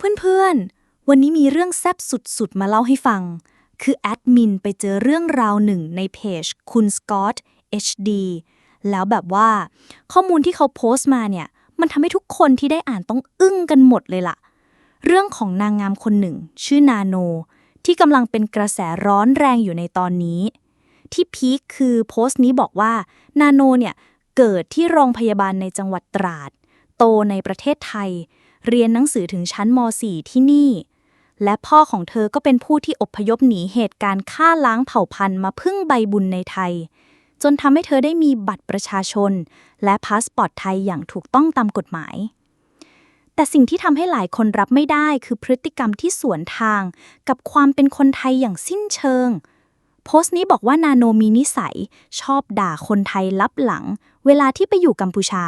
เพื่อนๆ วันนี้มีเรื่องแซบสุดๆ มาเล่าให้ฟัง คือแอดมินไปเจอเรื่องราวหนึ่งในเพจคุณสกอต HD แล้วแบบว่า ข้อมูลที่เขาโพสต์มาเนี่ย มันทำให้ทุกคนที่ได้อ่านต้องอึ้งกันหมดเลยล่ะ เรื่องของนางงามคนหนึ่ง ชื่อนาโน ที่กำลังเป็นกระแสร้อนแรงอยู่ในตอนนี้ ที่พีคคือโพสต์นี้บอกว่า นาโนเนี่ย เกิดที่โรงพยาบาลในจังหวัดตราด โตในประเทศไทย เรียนหนังสือถึงชั้นม .4 ที่นี่ และพ่อของเธอก็เป็นผู้ที่อพยพหนีเหตุการณ์ฆ่าล้างเผ่าพันธุ์มาพึ่งใบบุญในไทย จนทำให้เธอได้มีบัตรประชาชน และพาสปอร์ตไทยอย่างถูกต้องตามกฎหมาย แต่สิ่งที่ทำให้หลายคนรับไม่ได้คือพฤติกรรมที่สวนทาง กับความเป็นคนไทยอย่างสิ้นเชิงโพสต์นี้บอกว่านาโนมีนิสัย ชอบด่าคนไทยลับหลัง เวลาที่ไปอยู่กัมพูชา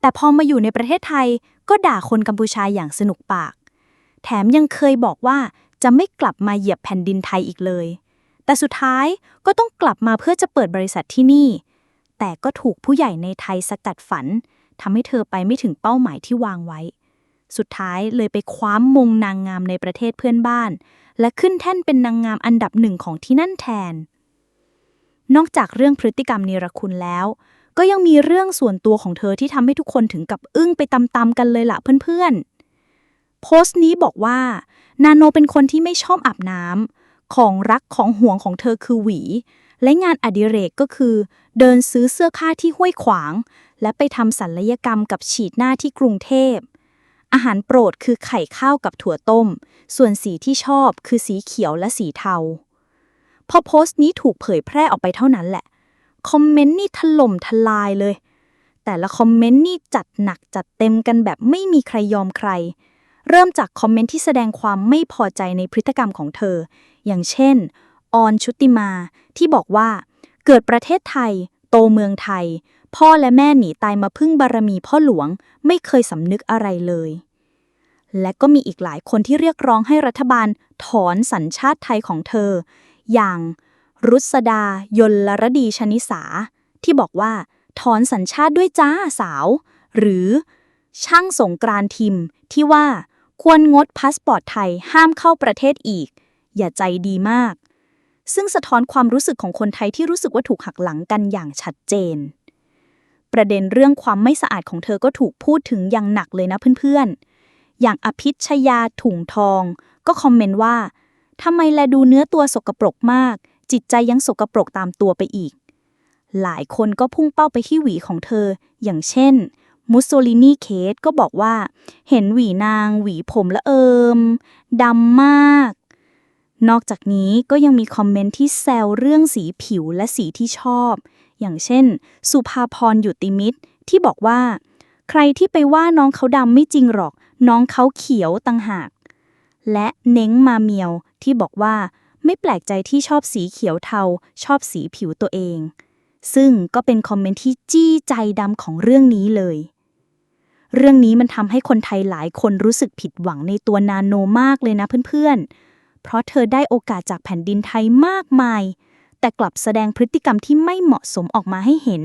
แต่พอมาอยู่ในประเทศไทย ก็ด่าคนกัมพูชาอย่างสนุกปาก แถมยังเคยบอกว่าจะไม่กลับมาเหยียบแผ่นดินไทยอีกเลย แต่สุดท้ายก็ต้องกลับมาเพื่อจะเปิดบริษัทที่นี่ แต่ก็ถูกผู้ใหญ่ในไทยสกัดฝันทำให้เธอไปไม่ถึงเป้าหมายที่วางไว้ สุดท้ายเลยไปคว้ามมงนางงามในประเทศเพื่อนบ้าน และขึ้นแท่นเป็นนางงามอันดับหนึ่งของที่นั่นแทน นอกจากเรื่องพฤติกรรมเนรคุณแล้ว ก็ยังมีเรื่องส่วนตัวของเธอที่ทำให้ทุกคนถึงกับอึ้งไปตามๆกันเลยล่ะเพื่อนๆ โพสต์นี้บอกว่า นาโนเป็นคนที่ไม่ชอบอาบน้ำของรักของห่วงของเธอคือหวี และงานอดิเรกก็คือ เดินซื้อเสื้อผ้าที่ห้วยขวาง และไปทำศัลยกรรมกับฉีดหน้าที่กรุงเทพ อาหารโปรดคือไข่ข้าวกับถั่วต้ม ส่วนสีที่ชอบคือสีเขียวและสีเทา พอโพสต์นี้ถูกเผยแพร่ออกไปเท่านั้นแหละ คอมเมนต์นี่ถล่มทลายเลย แต่ละคอมเมนต์นี่จัดหนักจัดเต็มกันแบบไม่มีใครยอมใคร เริ่มจากคอมเมนต์ที่แสดงความไม่พอใจในพฤติกรรมของเธอ อย่างเช่น ออนชุติมา ที่บอกว่า เกิดประเทศไทย โตเมืองไทย พ่อและแม่หนีตายมาพึ่งบารมีพ่อหลวง ไม่เคยสำนึกอะไรเลยและก็มีอีกหลายคนที่เรียกร้องให้รัฐบาลถอนสัญชาติไทยของเธอ อย่าง รุษดายลรดีชนิสา ที่บอกว่า ถอนสัญชาติด้วยจ้าสาว หรือ ช่างสงกรานต์ทิมที่ว่าควรงดพาสปอร์ตไทยห้ามเข้าประเทศอีก อย่าใจดีมาก ซึ่งสะท้อนความรู้สึกของคนไทยที่รู้สึกว่าถูกหักหลังกันอย่างชัดเจน ประเด็นเรื่องความไม่สะอาดของเธอก็ถูกพูดถึงอย่างหนักเลยนะเพื่อนๆ อย่างอภิชยาถุงทอง ก็คอมเมนต์ว่าทำไมแลดูเนื้อตัวสกปรกมาก จิตใจยังสกปรกตามตัวไปอีก หลายคนก็พุ่งเป้าไปที่หวีของเธอ อย่างเช่น มุสโซลินีเคสก็บอกว่า เห็นหวีนาง หวีผมละเอิมดำมาก นอกจากนี้ก็ยังมีคอมเมนต์ที่แซวเรื่องสีผิวและสีที่ชอบ อย่างเช่น สุภาพรอยู่ติมิตรที่บอกว่า ใครที่ไปว่าน้องเขาดำไม่จริงหรอก น้องเขาเขียวต่างหาก และเน้งมาเมียวที่บอกว่า ไม่แปลกใจที่ชอบสีเขียวเทา ชอบสีผิวตัวเอง ซึ่งก็เป็นคอมเมนต์ที่จี้ใจดำของเรื่องนี้เลย เรื่องนี้มันทำให้คนไทยหลายคนรู้สึกผิดหวังในตัวนาโนมากเลยนะเพื่อนๆ เพราะเธอได้โอกาสจากแผ่นดินไทยมากมาย แต่กลับแสดงพฤติกรรมที่ไม่เหมาะสมออกมาให้เห็น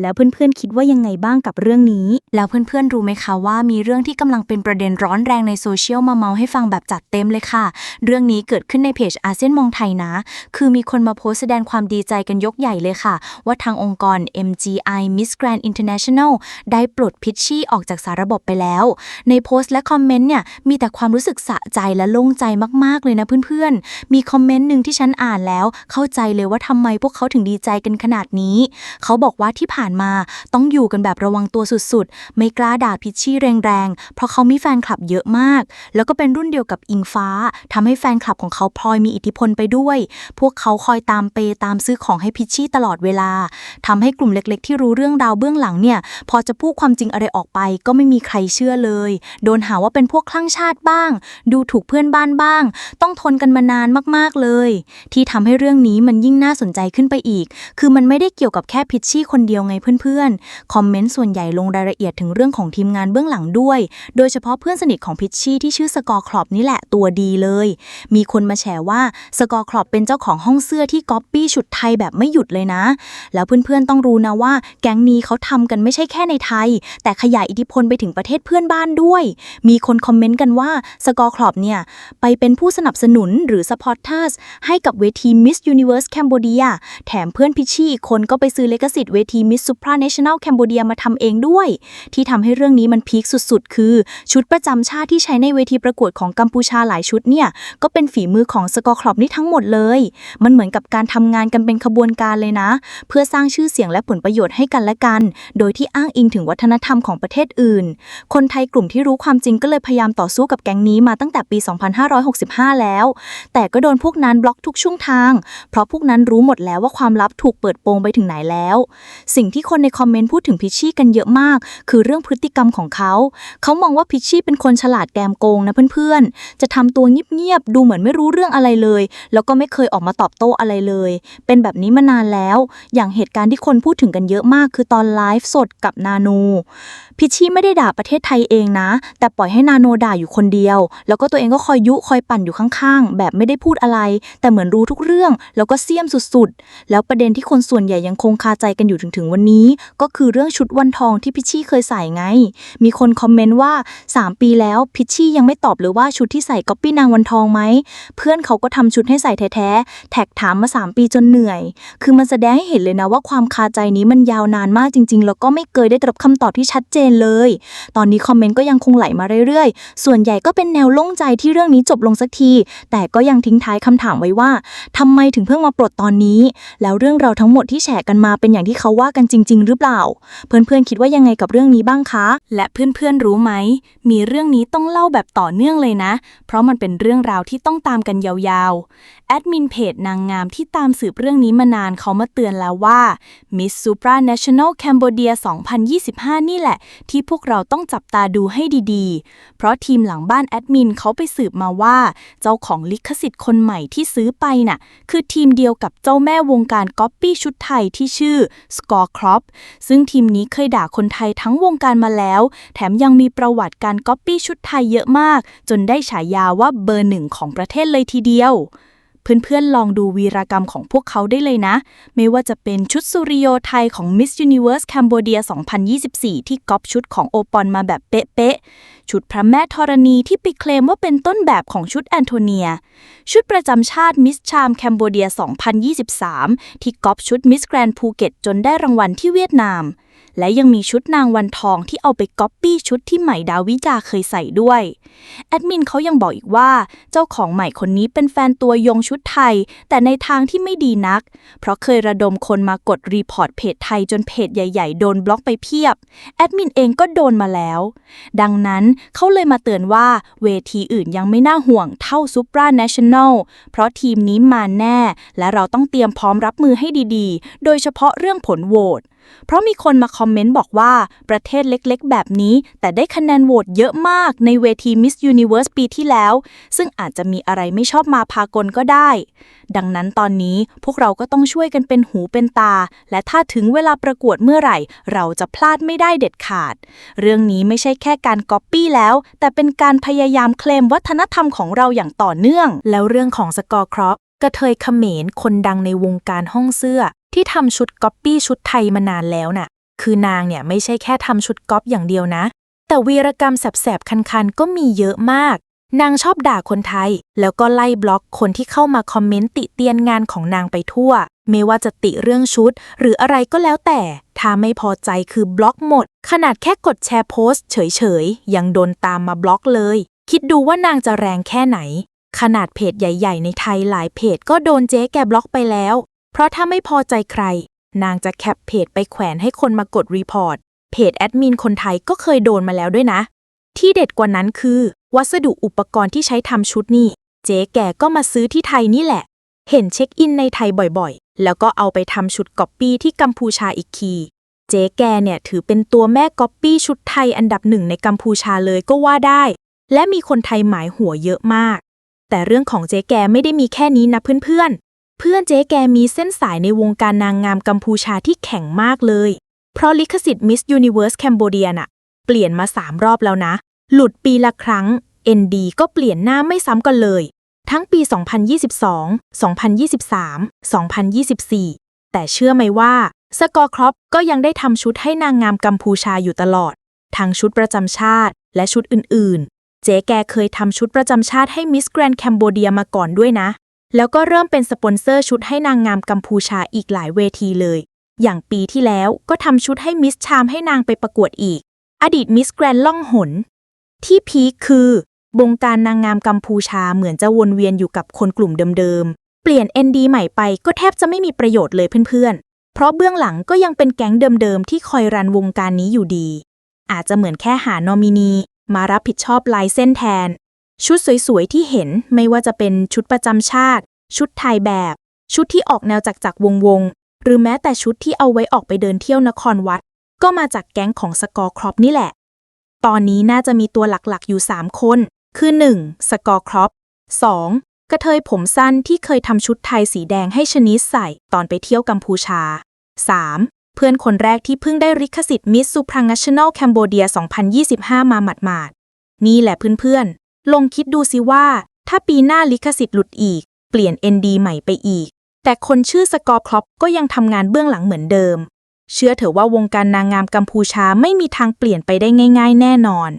แล้วเพื่อนๆคิดว่ายังไงบ้างกับเรื่องนี้ แล้วเพื่อนๆรู้ไหมคะว่ามีเรื่องที่กำลังเป็นประเด็นร้อนแรงในโซเชียลมาเมาให้ฟังแบบจัดเต็มเลยค่ะ เรื่องนี้เกิดขึ้นในเพจอาเซียนมองไทยนะ คือมีคนมาโพสแสดงความดีใจกันยกใหญ่เลยค่ะ ว่าทางองค์กร MGI Miss Grand International ได้ปลดพิชชี่ออกจากสาระบบไปแล้ว ในโพสต์และคอมเมนต์เนี่ยมีแต่ความรู้สึกสะใจและโล่งใจมากๆเลยนะเพื่อนๆ มีคอมเมนต์หนึ่งที่ฉันอ่านแล้ว เข้าใจเลยว่าทำไมพวกเขาถึงดีใจกันขนาดนี้ เขาบอกว่าที่ผ่านมา ต้องอยู่กันแบบระวังตัวสุดๆ ไม่กล้าด่าพิชชี่แรงๆ เพราะเขามีแฟนคลับเยอะมาก แล้วก็เป็นรุ่นเดียวกับอิงฟ้าทำให้แฟนคลับของเขาพลอยมีอิทธิพลไปด้วย พวกเขาคอยตามเปย์ตามซื้อของให้พิชชี่ตลอดเวลาทำให้กลุ่มเล็กๆ ที่รู้เรื่องราวเบื้องหลังเนี่ย พอจะพูดความจริงอะไรออกไป ก็ไม่มีใครเชื่อเลย โดนหาว่าเป็นพวกคลั่งชาติบ้าง ดูถูกเพื่อนบ้านบ้าง ต้องทนกันมานานมากๆเลย ที่ทำให้เรื่องนี้มันยิ่งน่าสนใจขึ้นไปอีก คือมันไม่ได้เกี่ยวกับแค่พิชชี่คนเดียวไงเพื่อนๆ คอมเมนต์ส่วนใหญ่ลงรายละเอียดถึงเรื่องของทีมงานเบื้องหลังด้วย โดยเฉพาะเพื่อนสนิทของพิชชี่ที่ชื่อสกอร์ครอปนี่แหละตัวดีเลย มีคนมาแฉว่าสกอร์ครอปเป็นเจ้าของห้องเสื้อที่ก๊อปปี้ชุดไทยแบบไม่หยุดเลยนะ แล้วเพื่อนๆต้องรู้นะว่า แก๊งนี้เขาทำกันไม่ใช่แค่ในไทย แต่ขยายอิทธิพลไปถึงประเทศเพื่อนบ้านด้วย มีคนคอมเมนต์กันว่าสกอร์ครอปเนี่ยไปเป็นผู้สนับสนุนหรือ supporters ให้กับเวที Miss Universe Cambodia แถมเพื่อนพิชชี่อีกคนก็ไปซื้อเลกสิทธิ์เวที Miss Supranational Cambodia มาทำเองด้วย ที่ทำให้เรื่องนี้มันพีคสุดๆ คือ ชุดประจำชาติที่ใช้ในเวทีประกวดของกัมพูชาหลายชุดเนี่ยก็เป็นฝีมือของสกอร์ครอปนี่ทั้งหมดเลย มันเหมือนกับการทำงานกันเป็นขบวนการเลยนะ เพื่อสร้างชื่อเสียงและผลประโยชน์ให้กันและกัน โดยที่อ้างอิงถึงวัฒนธรรมของประเทศอื่น คนไทยกลุ่มที่รู้ความจริงก็เลยพยายามต่อสู้กับแก๊งนี้มาตั้งแต่ปี 2565 แล้ว แต่ก็โดนพวกนั้นบล็อกทุกช่องทาง เพราะพวกนั้นรู้หมดแล้วว่าความลับถูกเปิดโปงไปถึงไหนแล้ว สิ่งที่คนในคอมเมนต์พูดถึงพิชชี่กันเยอะมาก คือเรื่องพฤติกรรมของเขา เขามองว่าพิชชี่เป็นคนฉลาดแกมโกงนะเพื่อนๆ จะทำตัวเงียบๆ ดูเหมือนไม่รู้เรื่องอะไรเลย แล้วก็ไม่เคยออกมาตอบโต้อะไรเลย เป็นแบบนี้มานานแล้ว อย่างเหตุการณ์ที่คนพูดถึงกันเยอะมาก คือตอนไลฟ์สดกับนาโน พิชชี่ไม่ได้ด่าประเทศไทยเองนะ แต่ปล่อยให้นาโนด่าอยู่คนเดียว แล้วก็ตัวเองก็คอยยุคอยปั่นอยู่ข้างๆ แบบไม่ได้พูดอะไร แต่เหมือนรู้ทุกเรื่อง แล้วก็เสียมสุดๆ แล้วประเด็นที่คนส่วนใหญ่ยังคงคาใจกันอยู่ถึงถึงวันนี้ก็คือเรื่องชุดวันทองที่พิชชี่เคยใส่ไง มีคนคอมเมนต์ว่า 3 ปีแล้วพิชชี่ยังไม่ตอบเลยว่าชุดที่ใส่ก๊อปปี้นางวันทองไหม เพื่อนเขาก็ทำชุดให้ใส่แท้ๆ แท็กถามมา 3 ปีจนเหนื่อย คือมันแสดงให้เห็นเลยนะว่าความคาใจนี้มันยาวนานมากจริง ๆ แล้วก็ไม่เคยได้รับคำตอบที่ชัดเจนเลย ตอนนี้คอมเมนต์ก็ยังคงไหลมาเรื่อยๆ ส่วนใหญ่ก็เป็นแนวโล่งใจที่เรื่องนี้จบลงสักที แต่ก็ยังทิ้งท้ายคำถามไว้ว่าทำไมถึงเพิ่งมาปลดตอนนี้ แล้วเรื่องเราทั้งหมดที่แฉกันมาเป็นอย่างที่เขาว่ากันจริง ๆ หรือเปล่า เพื่อนๆคิดว่ายังไงกับเรื่องนี้บ้างคะ และเพื่อนๆรู้ไหม มีเรื่องนี้ต้องเล่าแบบต่อเนื่องเลยนะ เพราะมันเป็นเรื่องราวที่ต้องตามกันยาวๆ แอดมินเพจนางงามที่ตามสืบเรื่องนี้มานานเขามาเตือนแล้วว่า Miss Supranational Cambodia 2025 นี่แหละ ที่พวกเราต้องจับตาดูให้ดีๆ เพราะทีมหลังบ้านแอดมินเขาไปสืบมาว่า เจ้าของลิขสิทธิ์คนใหม่ที่ซื้อไปน่ะ คือทีมเดียวกับเจ้าแม่วงการก๊อปปี้ชุดไทยที่ชื่อ Score ครอปซึ่งทีมนี้เคยด่าคนไทยทั้งวงการมาแล้ว แถมยังมีประวัติการก๊อปปี้ชุดไทยเยอะมาก จนได้ฉายาว่าเบอร์หนึ่งของประเทศเลยทีเดียว เพื่อนๆ ลองดูวีรกรรมของพวกเขาได้เลยนะ ไม่ว่าจะเป็นชุดสุริโยไทยของ Miss Universe Cambodia 2024 ที่ก๊อปชุดของโอปอนมาแบบเป๊ะๆ ชุดพระแม่ธรณีที่ไปเคลมว่าเป็นต้นแบบของชุดแอนโทเนีย ชุดประจำชาติ Miss Charm Cambodia 2023 ที่ก๊อปชุด Miss Grand Phuket จนได้รางวัลที่เวียดนาม และยังมีชุดนางวันทองที่เอาไปก๊อปปี้ชุดที่ใหม่ดาวิจาเคยใส่ด้วย แอดมินเขายังบอกอีกว่า เจ้าของใหม่คนนี้เป็นแฟนตัวยงชุดไทย แต่ในทางที่ไม่ดีนัก เพราะเคยระดมคนมากดรีพอร์ตเพจไทยจนเพจใหญ่ๆ โดนบล็อกไปเพียบ แอดมินเองก็โดนมาแล้ว ดังนั้นเขาเลยมาเตือนว่าเวทีอื่นยังไม่น่าห่วงเท่าซูปราเนชั่นแนลเพราะทีมนี้มาแน่ และเราต้องเตรียมพร้อมรับมือให้ดีๆ โดยเฉพาะเรื่องผลโหวต เพราะมีคนมาคอมเมนต์บอกว่าประเทศเล็กๆ แบบนี้ แต่ได้คะแนนโหวตเยอะมากในเวที Miss Universe ปีที่แล้ว ซึ่งอาจจะมีอะไรไม่ชอบมาพากลก็ได้ ดังนั้นตอนนี้พวกเราก็ต้องช่วยกันเป็นหูเป็นตา และถ้าถึงเวลาประกวดเมื่อไหร่ เราจะพลาดไม่ได้เด็ดขาด เรื่องนี้ไม่ใช่แค่การก๊อปปี้แล้ว แต่เป็นการพยายามเคลมวัฒนธรรมของเราอย่างต่อเนื่อง แล้วเรื่องของสกอร์ครอปกระเทยเขมรคนดังในวงการห้องเสื้อ ที่ทำชุดก๊อปปี้ชุดไทยมานานแล้วน่ะ คือนางเนี่ยไม่ใช่แค่ทำชุดก๊อปอย่างเดียวนะ แต่วีรกรรมแสบๆ คันๆ ก็มีเยอะมาก นางชอบด่าคนไทย แล้วก็ไล่บล็อกคนที่เข้ามาคอมเมนต์ติเตียนงานของนางไปทั่ว ไม่ว่าจะติเรื่องชุด หรืออะไรก็แล้วแต่ ถ้าไม่พอใจคือบล็อกหมด ขนาดแค่กดแชร์โพสต์เฉยๆ ยังโดนตามมาบล็อกเลย คิดดูว่านางจะแรงแค่ไหนขนาดเพจใหญ่ ๆ ในไทยหลายเพจก็โดนเจ๊แกบล็อกไปแล้ว เพราะถ้าไม่พอใจใคร นางจะแคปเพจไปแขวนให้คนมากดรีพอร์ต เพจแอดมินคนไทยก็เคยโดนมาแล้วด้วยนะ ที่เด็ดกว่านั้นคือ วัสดุอุปกรณ์ที่ใช้ทำชุดนี่ เจ๊แกก็มาซื้อที่ไทยนี่แหละ เห็นเช็คอินในไทยบ่อยๆ แล้วก็เอาไปทำชุดก๊อปปี้ที่กัมพูชาอีกทีเจ๊แกเนี่ยถือเป็นตัวแม่ก๊อปปี้ชุดไทยอันดับหนึ่งในกัมพูชาเลยก็ว่าได้ และมีคนไทยหมายหัวเยอะมาก แต่เรื่องของเจ๊แกไม่ได้มีแค่นี้นะเพื่อนๆ เพื่อนเจ๊แกมีเส้นสายในวงการนางงามกัมพูชาที่แข็งมากเลย เพราะลิขสิทธิ์ Miss Universe Cambodia น่ะ เปลี่ยนมา3รอบแล้วนะ หลุดปีละครั้ง ND ก็เปลี่ยนหน้าไม่ซ้ำกันเลย ทั้งปี 2022 2023 2024 แต่เชื่อไหมว่า สกอร์ครอปก็ยังได้ทำชุดให้นางงามกัมพูชาอยู่ตลอด ทั้งชุดประจำชาติและชุดอื่นๆ เจ๊แกเคยทำชุดประจำชาติให้มิสแกรน d แคนโบเดียมาก่อนด้วยนะ แล้วก็เริ่มเป็นสปอนเซอร์ชุดให้นางงามกัมพูชาอีกหลายเวทีเลย อย่างปีที่แล้วก็ทำชุดให้มิสชามให้นางไปประกวดอีก อดีตมิสแกรนล่องหน ที่พีคคือวงการนางงามกัมพูชาเหมือนจะวนเวียนอยู่กับคนกลุ่มเดิมๆ เปลี่ยน ND ใหม่ไปก็แทบจะไม่มีประโยชน์เลยเพื่อนๆ เพราะเบื้องหลังก็ยังเป็นแก๊งเดิมๆ ที่คอยรันวงการนี้อยู่ดี อาจจะเหมือนแค่หานอมินี มารับผิดชอบลายเส้นแทน ชุดสวยๆ ที่เห็นไม่ว่าจะเป็นชุดประจำชาติ ชุดไทยแบบ ชุดที่ออกแนวจักจักวงวงๆหรือแม้แต่ชุดที่เอาไว้ออกไปเดินเที่ยวนครวัด ก็มาจากแก๊งของสกอร์ครอปนี่แหละ ตอนนี้น่าจะมีตัวหลักๆอยู่ 3 คน คือ 1. สกอร์ครอป 2. กระเทยผมสั้นที่เคยทำชุดไทยสีแดงให้ชนิดใส่ตอนไปเที่ยวกัมพูชา 3. เพื่อนคนแรกที่เพิ่งได้ลิขสิทธิ์มิสซูพรัง a ช i o นลแคนโบเดีย 2025 มาหมาดๆ นี่แหละเพื่อน ลองคิดดูสิว่า ถ้าปีหน้าลิขสิทธิ์หลุดอีก เปลี่ยน ND ใหม่ไปอีก แต่คนชื่อสกอร์ครอปก็ยังทำงานเบื้องหลังเหมือนเดิม เชื่อเถอะว่าวงการนางงามกัมพูชาไม่มีทางเปลี่ยนไปได้ง่าย ๆ แน่นอน